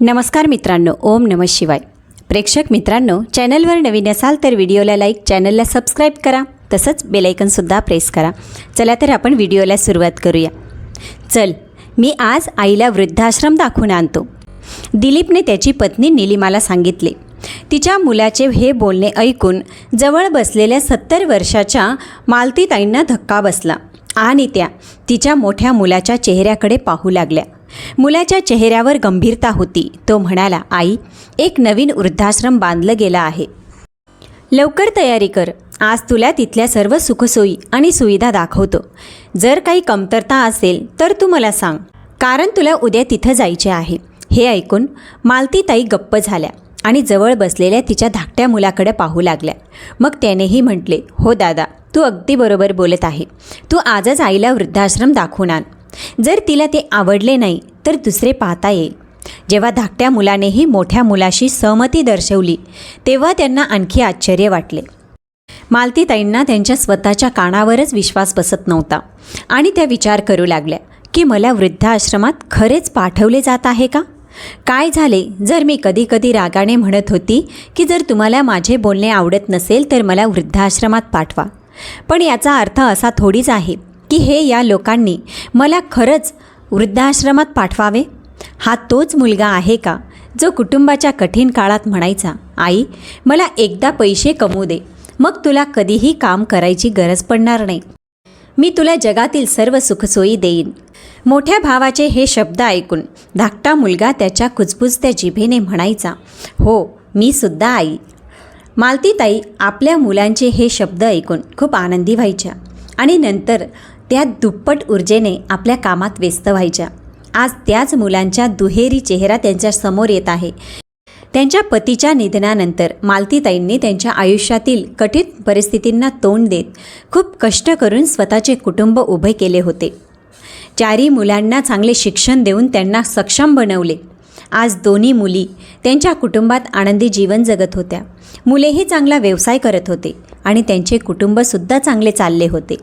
नमस्कार मित्रांनो ओम नम शिवाय. प्रेक्षक मित्रांनो चॅनलवर नवीन असाल तर व्हिडिओला लाईक चॅनलला सबस्क्राईब करा तसंच बेलायकनसुद्धा प्रेस करा. चला तर आपण व्हिडिओला सुरुवात करूया. चल मी आज आईला वृद्धाश्रम दाखवून आणतो. दिलीपने त्याची पत्नी निलिमाला सांगितले तिच्या मुलाचे हे बोलणे ऐकून जवळ बसलेल्या सत्तर वर्षाच्या मालतीताईंना धक्का बसला आणि त्या तिच्या मोठ्या मुलाच्या चेहऱ्याकडे पाहू लागल्या. मुलाच्या चेहऱ्यावर गंभीरता होती. तो म्हणाला आई एक नवीन वृद्धाश्रम बांधलं गेला आहे. लवकर तयारी कर. आज तुला तिथल्या सर्व सुखसोयी आणि सुविधा दाखवतो. जर काही कमतरता असेल तर तू मला सांग. कारण तुला उद्या तिथं जायचे आहे. हे ऐकून मालतीताई गप्प झाल्या आणि जवळ बसलेल्या तिच्या धाकट्या मुलाकडे पाहू लागल्या. मग त्यानेही म्हटले हो दादा तू अगदी बरोबर बोलत आहे. तू आजच आईला वृद्धाश्रम दाखवून आण. जर तिला ते आवडले नाही तर दुसरे पाहता येईल. जेव्हा धाकट्या मुलानेही मोठ्या मुलाशी सहमती दर्शवली तेव्हा त्यांना आणखी आश्चर्य वाटले. मालतीताईंना त्यांच्या स्वतःच्या कानावरच विश्वास बसत नव्हता आणि त्या विचार करू लागल्या की मला वृद्धाश्रमात खरेच पाठवले जात आहे का? काय झाले? जर मी कधी कधी रागाने म्हणत होती की जर तुम्हाला माझे बोलणे आवडत नसेल तर मला वृद्धाश्रमात पाठवा. पण याचा अर्थ असा थोडीच आहे. की हे या लोकांनी मला खरंच वृद्धाश्रमात पाठवावे? हा तोच मुलगा आहे का जो कुटुंबाच्या कठीण काळात म्हणायचा आई मला एकदा पैसे कमवू दे मग तुला कधीही काम करायची गरज पडणार नाही. मी तुला जगातील सर्व सुखसोयी देईन. मोठ्या भावाचे हे शब्द ऐकून धाकटा मुलगा त्याच्या कुजबुजत्या जिभेने म्हणायचा हो मी सुद्धा आई. मालतीताई आपल्या मुलांचे हे शब्द ऐकून खूप आनंदी व्हायच्या आणि नंतर त्या दुप्पट ऊर्जेने आपल्या कामात व्यस्त व्हायच्या. आज त्याच मुलांच्या दुहेरी चेहरा त्यांच्यासमोर येत आहे. त्यांच्या पतीच्या निधनानंतर मालतीताईंनी त्यांच्या आयुष्यातील कठीण परिस्थितींना तोंड देत खूप कष्ट करून स्वतःचे कुटुंब उभे केले होते. चारी मुलांना चांगले शिक्षण देऊन त्यांना सक्षम बनवले. आज दोन्ही मुली त्यांच्या कुटुंबात आनंदी जीवन जगत होत्या. मुलेही चांगला व्यवसाय करत होते आणि त्यांचे कुटुंबसुद्धा चांगले चालले होते.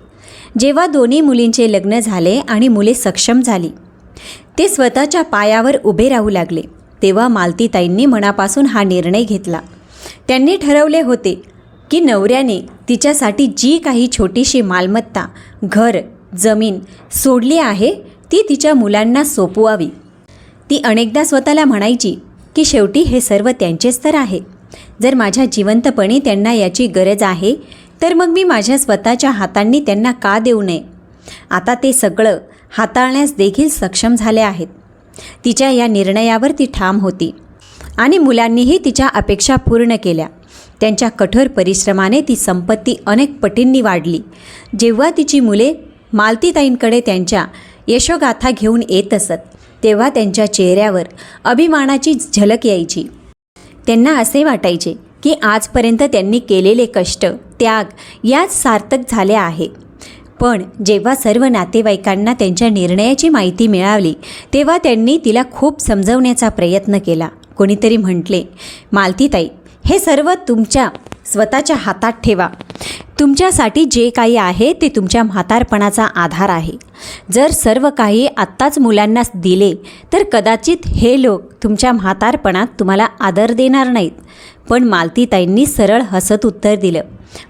जेव्हा दोन्ही मुलींचे लग्न झाले आणि मुले सक्षम झाली ते स्वतःच्या पायावर उभे राहू लागले. तेव्हा मालतीताईंनी मनापासून हा निर्णय घेतला. त्यांनी ठरवले होते की नवऱ्याने तिच्यासाठी जी काही छोटीशी मालमत्ता घर जमीन सोडली आहे ती तिच्या मुलांना सोपवावी. ती अनेकदा स्वतःला म्हणायची की शेवटी हे सर्व त्यांचेच तर आहे. जर माझ्या जिवंतपणी त्यांना याची गरज आहे तर मग मी माझ्या स्वतःच्या हातांनी त्यांना का देऊ नये? आता ते सगळं हाताळण्यास देखील सक्षम झाले आहेत. तिच्या या निर्णयावर ती ठाम होती आणि मुलांनीही तिच्या अपेक्षा पूर्ण केल्या. त्यांच्या कठोर परिश्रमाने ती संपत्ती अनेक पटींनी वाढली. जेव्हा तिची मुले मालतीताईंकडे त्यांच्या यशोगाथा घेऊन येत असत तेव्हा त्यांच्या चेहऱ्यावर अभिमानाची झलक यायची. त्यांना असे वाटायचे की आजपर्यंत त्यांनी केलेले कष्ट त्याग याच सार्थक झाले आहे. पण जेव्हा सर्व नातेवाईकांना त्यांच्या निर्णयाची माहिती मिळाली तेव्हा त्यांनी तिला खूप समजवण्याचा प्रयत्न केला. कोणीतरी म्हटले मालतीताई हे सर्व तुमच्या स्वतःच्या हातात ठेवा. तुमच्यासाठी जे काही आहे ते तुमच्या म्हातारपणाचा आधार आहे. जर सर्व काही आत्ताच मुलांना दिले तर कदाचित हे लोक तुमच्या म्हातारपणात तुम्हाला आदर देणार नाहीत. पण मालतीताईंनी सरळ हसत उत्तर दिलं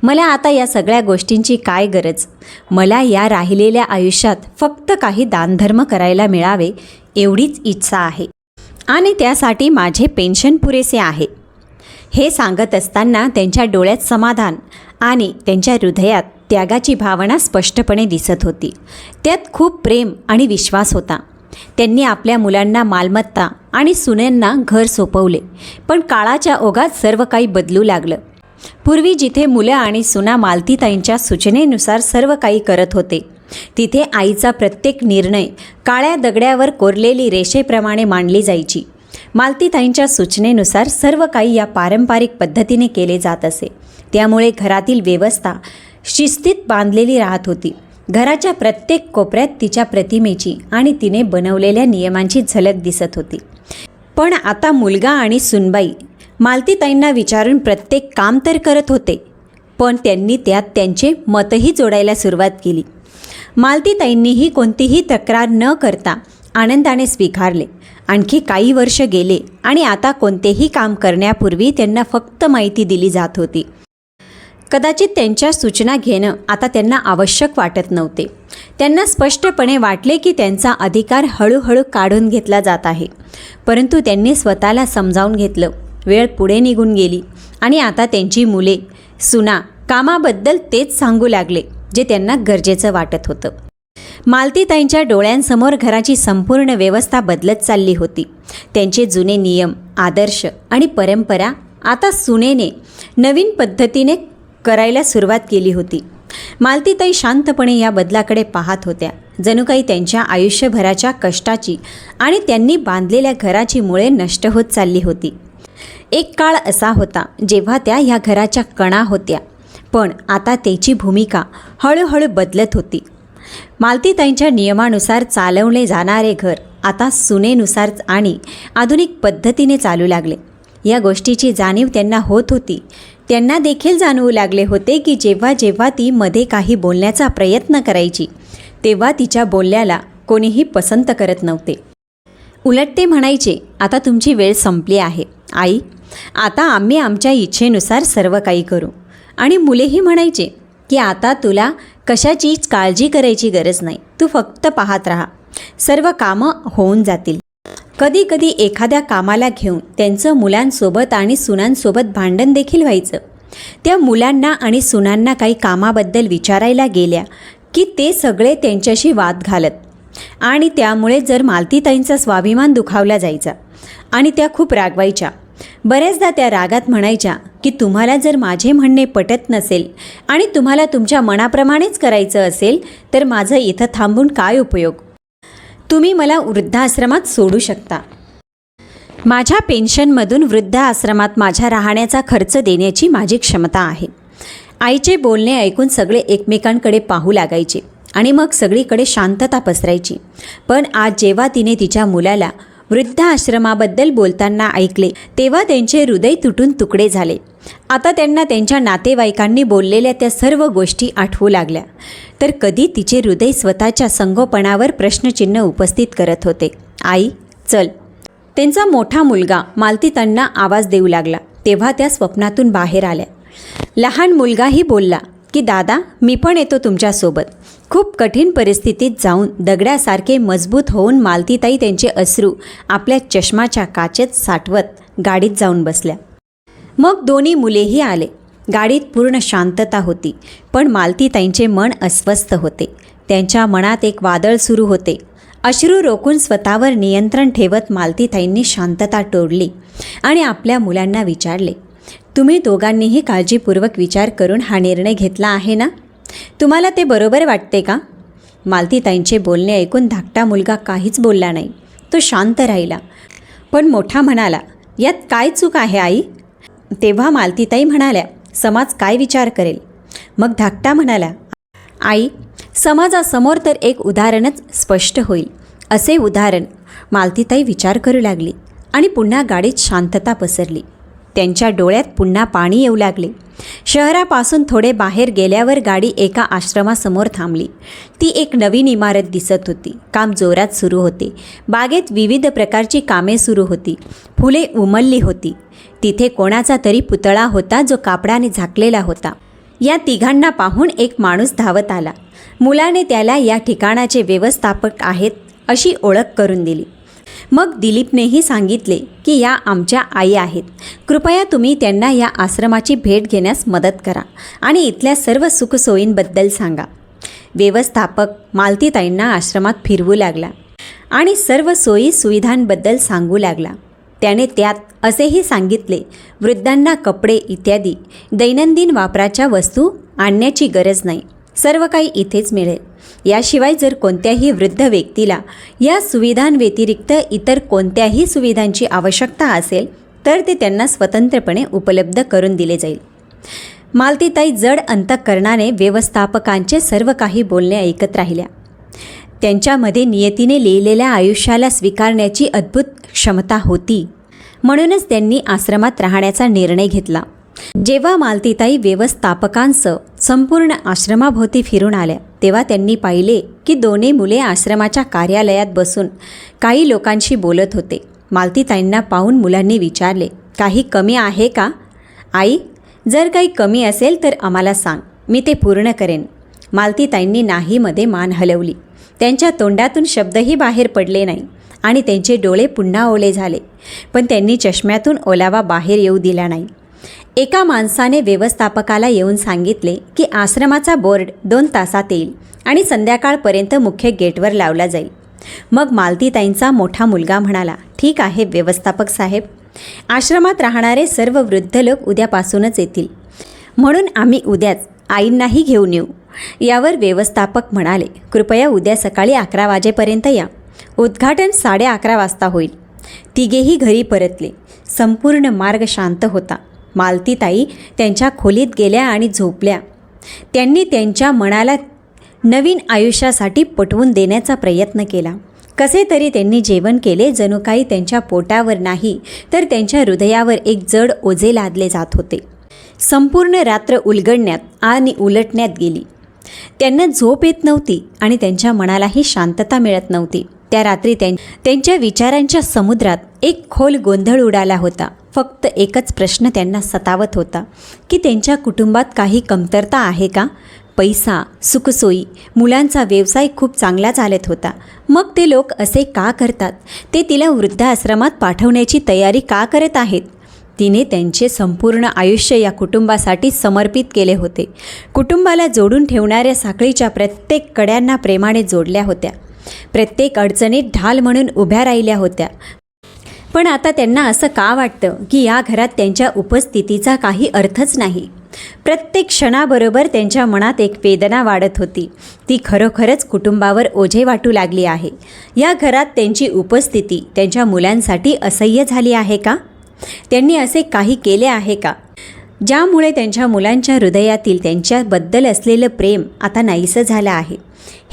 मला आता या सगळ्या गोष्टींची काय गरज? मला या राहिलेल्या आयुष्यात फक्त काही दानधर्म करायला मिळावे एवढीच इच्छा आहे. आणि त्यासाठी माझे पेन्शन पुरेसे आहे. हे सांगत असताना त्यांच्या डोळ्यात समाधान आणि त्यांच्या हृदयात त्यागाची भावना स्पष्टपणे दिसत होती. त्यात खूप प्रेम आणि विश्वास होता. त्यांनी आपल्या मुलांना मालमत्ता आणि सुनेंना घर सोपवले. पण काळाच्या ओघात सर्व काही बदलू लागलं. पूर्वी जिथे मुलं आणि सुना मालतीताईंच्या सूचनेनुसार सर्व काही करत होते तिथे आईचा प्रत्येक निर्णय काळ्या दगड्यावर कोरलेली रेषेप्रमाणे मांडली जायची. मालतीताईंच्या सूचनेनुसार सर्व काही या पारंपरिक पद्धतीने केले जात असे. त्यामुळे घरातील व्यवस्था शिस्तीत बांधलेली राहत होती. घराच्या प्रत्येक कोपऱ्यात तिच्या प्रतिमेची आणि तिने बनवलेल्या नियमांची झलक दिसत होती. पण आता मुलगा आणि सुनबाई मालतीताईंना विचारून प्रत्येक काम तर करत होते पण त्यांनी त्यात त्यांचे मतही जोडायला सुरुवात केली. मालतीताईंनीही कोणतीही तक्रार न करता आनंदाने स्वीकारले. आणखी काही वर्ष गेले आणि आता कोणतेही काम करण्यापूर्वी त्यांना फक्त माहिती दिली जात होती. कदाचित त्यांच्या सूचना घेणं आता त्यांना आवश्यक वाटत नव्हते. त्यांना स्पष्टपणे वाटले की त्यांचा अधिकार हळूहळू काढून घेतला जात आहे परंतु त्यांनी स्वतःला समजावून घेतलं. वेळ पुढे निघून गेली. आणि आता त्यांची मुले सुना कामाबद्दल तेच सांगू लागले जे त्यांना गरजेचं वाटत होतं. मालतीताईंच्या डोळ्यांसमोर घराची संपूर्ण व्यवस्था बदलत चालली होती. त्यांचे जुने नियम आदर्श आणि परंपरा आता सुनेने नवीन पद्धतीने करायला सुरुवात केली होती. मालतीताई शांतपणे या बदलाकडे पाहत होत्या. जणू काही त्यांच्या आयुष्यभराच्या कष्टाची आणि त्यांनी बांधलेल्या घराची मुळे नष्ट होत चालली होती. एक काळ असा होता जेव्हा त्या ह्या घराच्या कणा होत्या. पण आता त्याची भूमिका हळूहळू बदलत होती. मालतीताईंच्या नियमानुसार चालवले जाणारे घर आता सुनेनुसार आणि आधुनिक पद्धतीने चालू लागले. या गोष्टीची जाणीव त्यांना होत होती. त्यांना देखील जाणवू लागले होते की जेव्हा जेव्हा ती मध्ये काही बोलण्याचा प्रयत्न करायची तेव्हा तिच्या बोलण्याला कोणीही पसंत करत नव्हते. उलट ते म्हणायचे आता तुमची वेळ संपली आहे. आई आता आम्ही आमच्या इच्छेनुसार सर्व काही करू. आणि मुलेही म्हणायचे की आता तुला कशाचीच काळजी करायची गरज नाही. तू फक्त पाहत राहा. सर्व कामं होऊन जातील. कधी कधी एखाद्या कामाला घेऊन त्यांचं मुलांसोबत आणि सुनांसोबत भांडण देखील व्हायचं. त्या मुलांना आणि सुनांना काही कामाबद्दल विचारायला गेल्या की ते सगळे त्यांच्याशी वाद घालत. आणि त्यामुळे जर मालतीताईंचा स्वाभिमान दुखावला जायचा आणि त्या खूप रागवायच्या. बऱ्याचदा त्या रागात म्हणायच्या की तुम्हाला जर माझे म्हणणे पटत नसेल आणि तुम्हाला तुमच्या मनाप्रमाणेच करायचं असेल तर माझं इथं थांबून काय उपयोग? तुम्ही मला वृद्धाश्रमात सोडू शकता. माझ्या पेन्शनमधून वृद्धाश्रमात माझ्या राहण्याचा खर्च देण्याची माझी क्षमता आहे. आईचे बोलणे ऐकून सगळे एकमेकांकडे पाहू लागायचे. आणि मग सगळीकडे शांतता पसरायची. पण आज जेव्हा तिने तिच्या मुलाला वृद्धाश्रमाबद्दल बोलताना ऐकले तेव्हा त्यांचे हृदय तुटून तुकडे झाले. आता त्यांना त्यांच्या नातेवाईकांनी बोललेल्या त्या सर्व गोष्टी आठवू लागल्या. तर कधी तिचे हृदय स्वतःच्या संगोपणावर प्रश्नचिन्ह उपस्थित करत होते. आई चल. त्यांचा मोठा मुलगा मालती त्यांना आवाज देऊ लागला. तेव्हा त्या स्वप्नातून बाहेर आल्या. लहान मुलगाही बोलला की दादा मी पण येतो तुमच्यासोबत. खूप कठीण परिस्थितीत जाऊन दगडासारखे मजबूत होऊन मालतीताई त्यांचे अश्रू आपल्या चष्माच्या काचेत साठवत गाडीत जाऊन बसल्या. मग दोन्ही मुलेही आले. गाडीत पूर्ण शांतता होती पण मालतीताईंचे मन अस्वस्थ होते. त्यांच्या मनात एक वादळ सुरू होते. अश्रू रोखून स्वतःवर नियंत्रण ठेवत मालतीताईंनी शांतता तोडली आणि आपल्या मुलांना विचारले तुम्ही दोघांनीही काळजीपूर्वक विचार करून हा निर्णय घेतला आहे ना? तुम्हाला ते बरोबर वाटते का? मालतीताईंचे बोलणे ऐकून धाकटा मुलगा काहीच बोलला नाही. तो शांत राहिला. पण मोठा म्हणाला यात काय चूक आहे आई? तेव्हा मालतीताई म्हणाल्या समाज काय विचार करेल? मग धाकटा म्हणाला आई समाजासमोर तर एक उदाहरणच स्पष्ट होईल. असे उदाहरण मालतीताई विचार करू लागली आणि पुन्हा गाडीत शांतता पसरली. त्यांच्या डोळ्यात पुन्हा पाणी येऊ लागले. शहरापासून थोडे बाहेर गेल्यावर गाडी एका आश्रमासमोर थांबली. ती एक नवीन इमारत दिसत होती. काम जोरात सुरू होते. बागेत विविध प्रकारची कामे सुरू होती. फुले उमलली होती. तिथे कोणाचा तरी पुतळा होता जो कापडाने झाकलेला होता. या तिघांना पाहून एक माणूस धावत आला. मुलाने त्याला या ठिकाणाचे व्यवस्थापक आहेत अशी ओळख करून दिली. मग दिलीपनेही सांगितले की या आमच्या आई आहेत. कृपया तुम्ही त्यांना या आश्रमाची भेट घेण्यास मदत करा आणि इथल्या सर्व सुखसोयींबद्दल सांगा. व्यवस्थापक मालतीताईंना आश्रमात फिरवू लागला आणि सर्व सोयी सुविधांबद्दल सांगू लागला. त्याने त्यात असेही सांगितले वृद्धांना कपडे इत्यादी दैनंदिन वापराच्या वस्तू आणण्याची गरज नाही. सर्व काही इथेच मिळेल. याशिवाय जर कोणत्याही वृद्ध व्यक्तीला या सुविधांव्यतिरिक्त इतर कोणत्याही सुविधांची आवश्यकता असेल तर ते त्यांना स्वतंत्रपणे उपलब्ध करून दिले जाईल. मालतीताई जड अंतकरणाने व्यवस्थापकांचे सर्व काही बोलणे ऐकत राहिल्या. त्यांच्यामध्ये नियतीने लिहिलेल्या आयुष्याला स्वीकारण्याची अद्भुत क्षमता होती. म्हणूनच त्यांनी आश्रमात राहण्याचा निर्णय घेतला. जेव्हा मालतीताई व्यवस्थापकांसह संपूर्ण आश्रमाभोवती फिरून आल्या तेव्हा त्यांनी पाहिले की दोन्ही मुले आश्रमाच्या कार्यालयात बसून काही लोकांशी बोलत होते. मालतीताईंना पाहून मुलांनी विचारले काही कमी आहे का? आई जर काही कमी असेल तर आम्हाला सांग मी ते पूर्ण करेन. मालतीताईंनी नाहीमध्ये मान हलवली. त्यांच्या तोंडातून शब्दही बाहेर पडले नाही आणि त्यांचे डोळे पुन्हा ओले झाले. पण त्यांनी चष्म्यातून ओलावा बाहेर येऊ दिला नाही. एका माणसाने व्यवस्थापकाला येऊन सांगितले की आश्रमाचा बोर्ड दोन तासात येईल आणि संध्याकाळपर्यंत मुख्य गेटवर लावला जाईल. मग मालतीताईंचा मोठा मुलगा म्हणाला ठीक आहे व्यवस्थापक साहेब. आश्रमात राहणारे सर्व वृद्ध लोक उद्यापासूनच येतील. म्हणून आम्ही उद्याच आईंनाही घेऊन येऊ. यावर व्यवस्थापक म्हणाले कृपया उद्या सकाळी अकरा वाजेपर्यंत या. उद्घाटन साडे अकरा वाजता होईल. तिघेही घरी परतले. संपूर्ण मार्ग शांत होता. मालतीताई त्यांच्या खोलीत गेल्या आणि झोपल्या. त्यांनी त्यांच्या मनाला नवीन आयुष्यासाठी पटवून देण्याचा प्रयत्न केला. कसे तरी त्यांनी जेवण केले जणू काही त्यांच्या पोटावर नाही तर त्यांच्या हृदयावर एक जड ओझे लादले जात होते. संपूर्ण रात्र उलगडण्यात आणि उलटण्यात गेली. त्यांना झोप येत नव्हती आणि त्यांच्या मनालाही शांतता मिळत नव्हती. त्या रात्री त्यां त्यांच्या विचारांच्या समुद्रात एक खोल गोंधळ उडाला होता. फक्त एकच प्रश्न त्यांना सतावत होता. की त्यांच्या कुटुंबात काही कमतरता आहे का? पैसा सुखसोयी मुलांचा व्यवसाय खूप चांगला चालत होता. मग ते लोक असे का करतात? ते तिला वृद्धाश्रमात पाठवण्याची तयारी का करत आहेत? तिने त्यांचे संपूर्ण आयुष्य या कुटुंबासाठी समर्पित केले होते. कुटुंबाला जोडून ठेवणाऱ्या साखळीच्या प्रत्येक कड्यांना प्रेमाने जोडल्या होत्या. प्रत्येक अडचणीत ढाल म्हणून उभ्या राहिल्या होत्या. पण आता त्यांना असं का वाटतं की या घरात त्यांच्या उपस्थितीचा काही अर्थच नाही? प्रत्येक क्षणाबरोबर त्यांच्या मनात एक वेदना वाढत होती. ती खरोखरच कुटुंबावर ओझे वाटू लागली आहे. या घरात त्यांची उपस्थिती त्यांच्या मुलांसाठी असह्य झाली आहे का? त्यांनी असे काही केले आहे का? ज्यामुळे त्यांच्या मुलांच्या हृदयातील त्यांच्याबद्दल असलेलं प्रेम आता नाहीसं झालं आहे.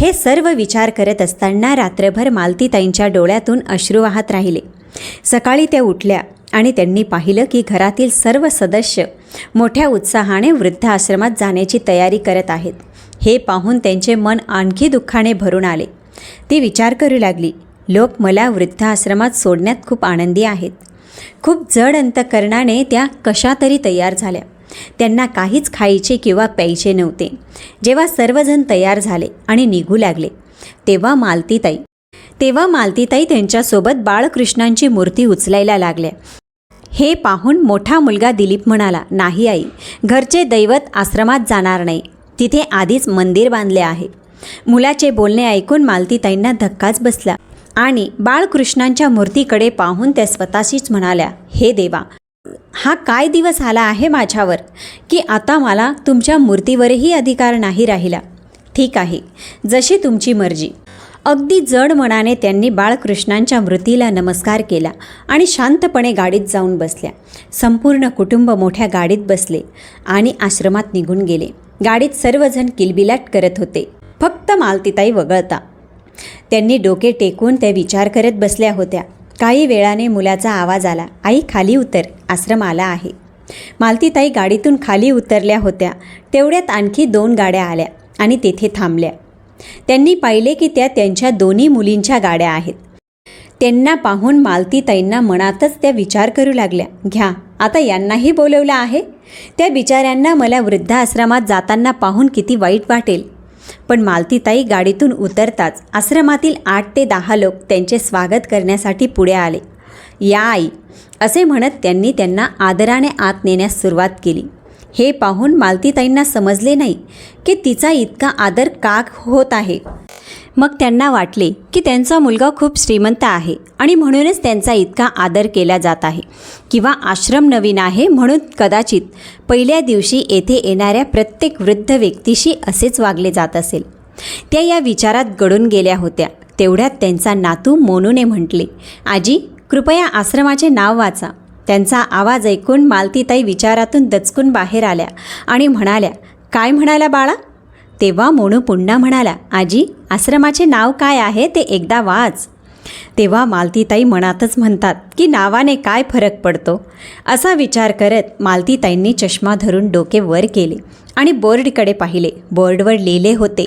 हे सर्व विचार करत असताना रात्रभर मालतीताईंच्या डोळ्यातून अश्रू वाहत राहिले. सकाळी त्या उठल्या आणि त्यांनी पाहिलं की घरातील सर्व सदस्य मोठ्या उत्साहाने वृद्धाश्रमात जाण्याची तयारी करत आहेत. हे पाहून त्यांचे मन आणखी दुःखाने भरून आले. ती विचार करू लागली लोक मला वृद्धाश्रमात सोडण्यात खूप आनंदी आहेत. खूप जड अंतकरणाने त्या कशा तरी तयार झाल्या. त्यांना काहीच खायचे किंवा प्यायचे नव्हते. जेव्हा सर्वजण तयार झाले आणि निघू लागले तेव्हा मालतीताई तेव्हा मालतीताई त्यांच्यासोबत बाळकृष्णांची मूर्ती उचलायला लागल्या. हे पाहून मोठा मुलगा दिलीप म्हणाला नाही आई घरचे दैवत आश्रमात जाणार नाही. तिथे आधीच मंदिर बांधले आहे. मुलाचे बोलणे ऐकून मालतीताईंना धक्काच बसला आणि बाळकृष्णांच्या मूर्तीकडे पाहून त्या स्वतःशीच म्हणाल्या हे देवा हा काय दिवस आला आहे माझ्यावर की आता मला तुमच्या मूर्तीवरही अधिकार नाही राहिला? ठीक आहे जशी तुमची मर्जी. अगदी जड मनाने त्यांनी बाळकृष्णांच्या मृतीला नमस्कार केला आणि शांतपणे गाडीत जाऊन बसल्या. संपूर्ण कुटुंब मोठ्या गाडीत बसले आणि आश्रमात निघून गेले. गाडीत सर्वजण किलबिलाट करत होते. फक्त मालतीताई वगळता. त्यांनी डोके टेकून त्या विचार करत बसल्या होत्या. काही वेळाने मुलाचा आवाज आला आई खाली उतर. आश्रम आला आहे. मालतीताई गाडीतून खाली उतरल्या होत्या. तेवढ्यात आणखी दोन गाड्या आल्या आणि तेथे थांबल्या. त्यांनी पाहिले की त्या त्यांच्या दोन्ही मुलींच्या गाड्या आहेत. त्यांना पाहून मालतीताईंना मनातच त्या विचार करू लागल्या घ्या आता यांनाही बोलवलं आहे त्या बिचाऱ्यांना मला वृद्धाश्रमात जाताना पाहून किती वाईट वाटेल. पण मालतीताई गाडीतून उतरताच आश्रमातील आठ ते दहा लोक त्यांचे स्वागत करण्यासाठी पुढे आले. या आई असे म्हणत त्यांनी त्यांना आदराने आत नेण्यास सुरुवात केली. हे पाहून मालतीताईंना समजले नाही की तिचा इतका आदर का होत आहे? मग त्यांना वाटले की त्यांचा मुलगा खूप श्रीमंत आहे आणि म्हणूनच त्यांचा इतका आदर केला जात आहे. किंवा आश्रम नवीन आहे म्हणून कदाचित पहिल्या दिवशी येथे येणाऱ्या प्रत्येक वृद्ध व्यक्तीशी असेच वागले जात असेल. त्या या विचारात गडून गेल्या होत्या. तेवढ्यात त्यांचा नातू मोनूने म्हटले आजी कृपया आश्रमाचे नाव वाचा. त्यांचा आवाज ऐकून मालतीताई विचारातून दचकून बाहेर आल्या आणि म्हणाल्या काय म्हणाला बाळा? तेव्हा मोनू पुन्हा म्हणाला आजी आश्रमाचे नाव काय आहे ते एकदा वाच. तेव्हा मालतीताई मनातच म्हणतात की नावाने काय फरक पडतो? असा विचार करत मालतीताईंनी चष्मा धरून डोके वर केले आणि बोर्डकडे पाहिले. बोर्डवर लिहिले होते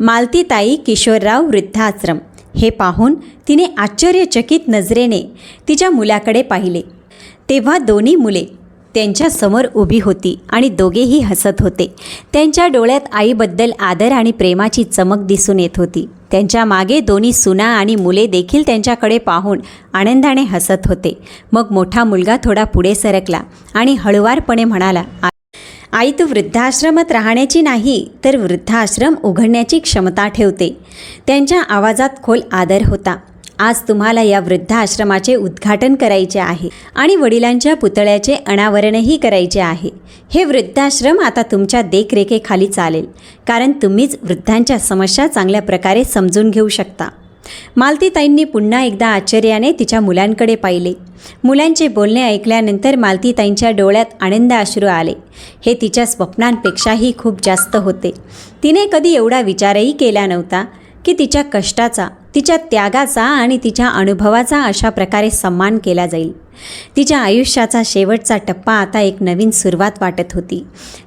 मालतीताई किशोरराव वृद्धाश्रम. हे पाहून तिने आश्चर्यचकित नजरेने तिच्या मुलाकडे पाहिले. तेव्हा दोन्ही मुले त्यांच्यासमोर उभी होती आणि दोघेही हसत होते. त्यांच्या डोळ्यात आईबद्दल आदर आणि प्रेमाची चमक दिसून येत होती. त्यांच्या मागे दोन्ही सुना आणि मुले देखील त्यांच्याकडे पाहून आनंदाने हसत होते. मग मोठा मुलगा थोडा पुढे सरकला आणि हळुवारपणे म्हणाला आई तू वृद्धाश्रमात राहण्याची नाही तर वृद्धाश्रम उघडण्याची क्षमता ठेवते. त्यांच्या आवाजात खोल आदर होता. आज तुम्हाला या वृद्धाश्रमाचे उद्घाटन करायचे आहे आणि वडिलांच्या पुतळ्याचे अनावरणही करायचे आहे. हे वृद्धाश्रम आता तुमच्या देखरेखेखाली चालेल कारण तुम्हीच वृद्धांच्या समस्या चांगल्या प्रकारे समजून घेऊ शकता. मालतीताईंनी पुन्हा एकदा आश्चर्याने तिच्या मुलांकडे पाहिले. मुलांचे बोलणे ऐकल्यानंतर मालतीताईंच्या डोळ्यात आनंद अश्रू आले. हे तिच्या स्वप्नांपेक्षाही खूप जास्त होते. तिने कधी एवढा विचारही केला नव्हता. की तिच्या कष्टाचा तिच्या त्यागाचा आणि तिच्या अनुभवाचा अशा प्रकारे सन्मान केला जाईल. तिच्या आयुष्याचा शेवटचा टप्पा आता एक नवीन सुरुवात वाटत होती.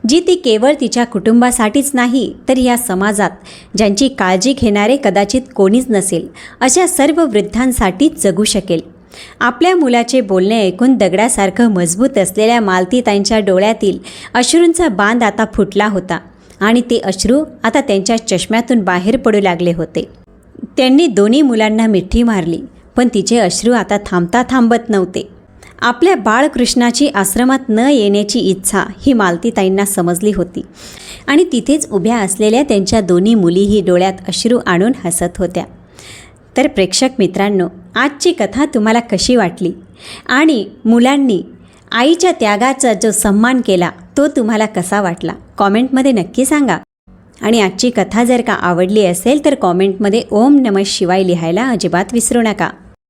जी ती केवळ तिच्या कुटुंबासाठीच नाही तर या समाजात ज्यांची काळजी घेणारे कदाचित कोणीच नसेल अशा सर्व वृद्धांसाठीच जगू शकेल. आपल्या मुलाचे बोलणे ऐकून दगडासारखं मजबूत असलेल्या मालतीताईंच्या डोळ्यातील अश्रूंचा बांध आता फुटला होता. आणि ते अश्रू आता त्यांच्या चष्म्यातून बाहेर पडू लागले होते. त्यांनी दोन्ही मुलांना मिठी मारली पण तिचे अश्रू आता थांबता थांबत नव्हते. आपल्या बाळकृष्णाची आश्रमात न येण्याची इच्छा ही मालतीताईंना समजली होती आणि तिथेच उभ्या असलेल्या त्यांच्या दोन्ही मुलीही डोळ्यात अश्रू आणून हसत होत्या. तर प्रेक्षक मित्रांनो आजची कथा तुम्हाला कशी वाटली? आणि मुलांनी आईच्या त्यागाचा जो सन्मान केला तो तुम्हाला कसा वाटला? कॉमेंटमध्ये नक्की सांगा. आणि आजची कथा जर का आवडली असेल तर कॉमेंटमध्ये ओम नम शिवाय लिहायला अजिबात विसरू नका.